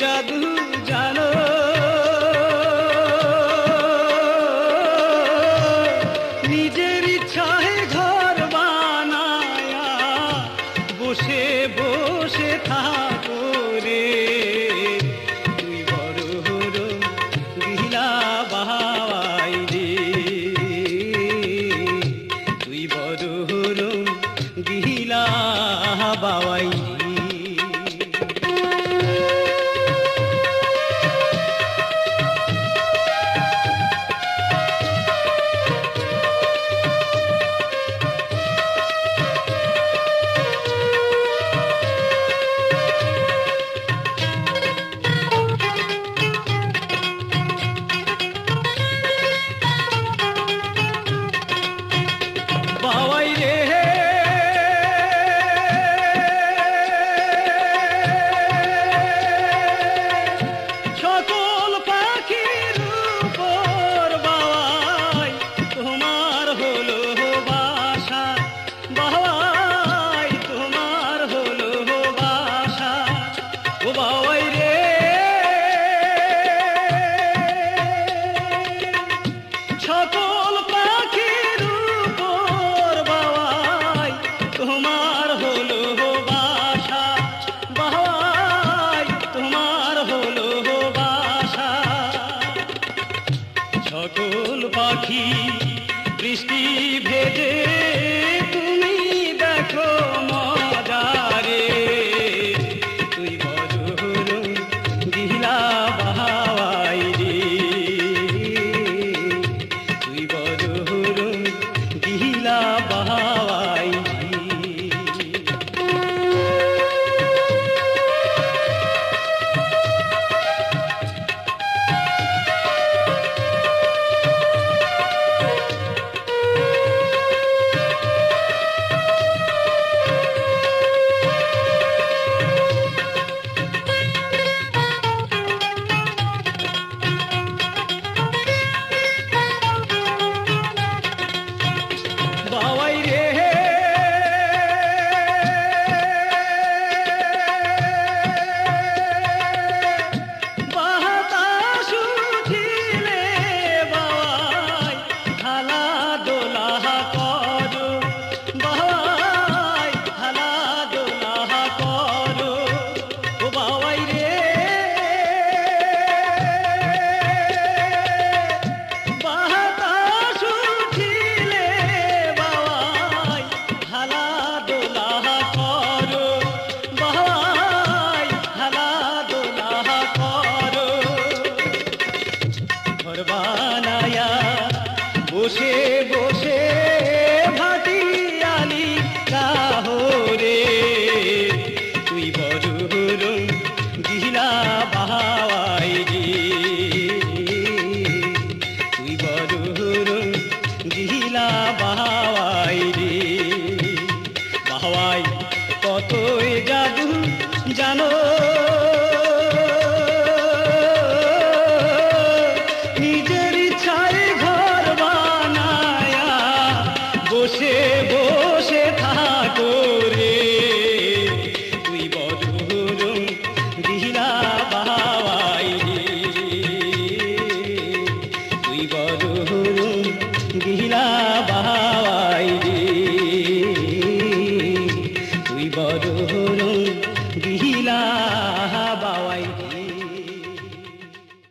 জাদু জানো। পাখি বৃষ্টি ভেজে তুমি দেখো মজারে। তুই বজুর দিলা বাহাই তুই বজুর দিলা বাহা বসে বসে ভাটিয়ালি কাহরে তুই বড় গিলা বাহাই তুই বড় গিলা বাহাই దేవో